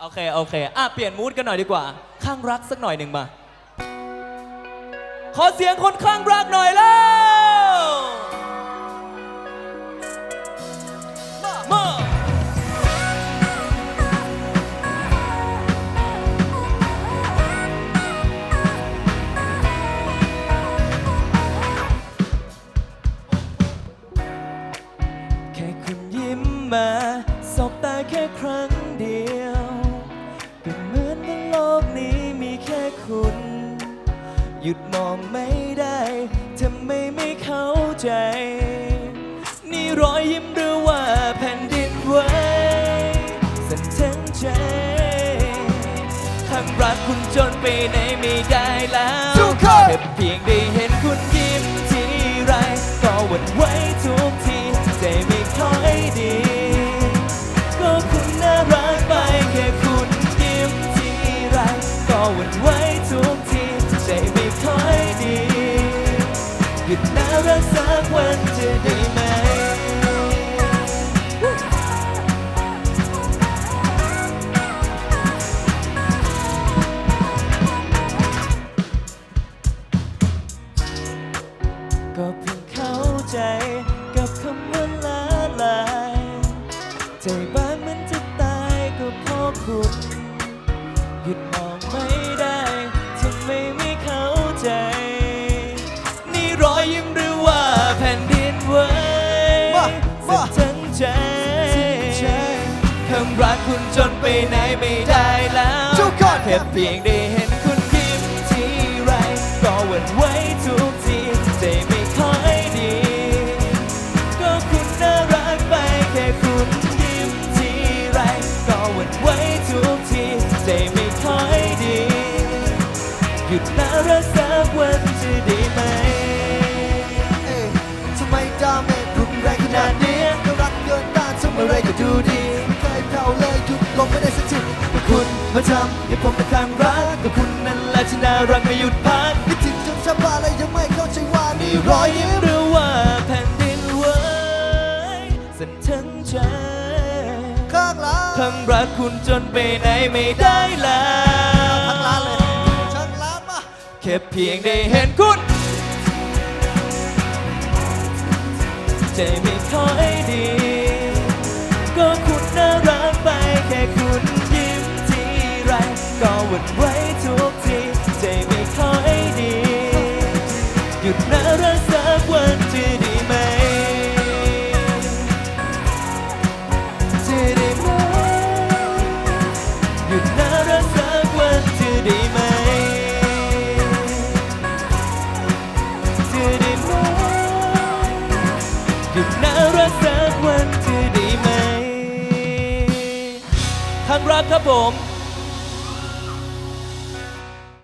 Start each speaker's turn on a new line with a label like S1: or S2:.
S1: โอเค โอเค อะ เปลี่ยนมูดกันหน่อยดีกว่า ข้างรักสักหน่อยหนึ่งมา ขอเสียงคนข้างรักหน่อยแล้วมาแค่คุณยิ้มมา สบตาแค่ครั้งเดียว หยุดมองไม่ได้ทำไมไม่เข้าใจ นี่รอยยิ้มหรือว่าแผ่นดินไหวสั่นทั้งใจข้างรักคุณจนไปไหนไม่ได้แล้ว
S2: ทุกคน
S1: แค่เพียงได้เห็นคุณยิ้มทีไร ก็หวั่นไหวทุกทีใจไม่ค่อยดี ก็คุณน่ารักไปแค่คุณยิ้มทีไร ก็หวั่นไหว สักวันจะได้ไหม ก็เพิ่งเข้าใจกับคำว่า จนไปไหนไม่ได้แล้ว
S2: ทุกคน
S1: แค่เพียงได้เห็นคุณยิ้มทีไร ก็หวั่นไหวทุกทีใจไม่ค่อยดี ก็คุณน่ารักไปแค่คุณยิ้มทีไร ก็หวั่นไหวทุกทีใจไม่ค่อยดี หยุดน่ารักสักวันจะได้ไหม
S2: เอ้ยทำไมดาเมจรุนแรงขนาดนี้ มาทำ
S1: ให้ผมเป็นทางรักก็คุณนั่นแหละที่น่ารักไม่หยุดพัก
S2: คิดถึงจนชาบ้าเลยยังไม่เข้าใจว่านี่รอ
S1: ยยิ้
S2: ม
S1: หรือว่าแผ่นดินไหวสั่นทั้งใจ
S2: ข้างหลัง
S1: ทั้งรักคุณจนไปไหนไม่ได้แล้ว
S2: ทั้งร้านเลยช่างร้านมา
S1: แค่เพียงได้เห็นคุณ ใจไม่ค่อยดี ทุกทีใจไม่ค่อยดี หยุดน่ารักสักวันจะด้ไหมจะได้ไหมหยุดน่ารักสักวันจะได้ไหมจะได้ไหมหยุดน่ารักสักวันจะได้ไหมข้างรักครับผม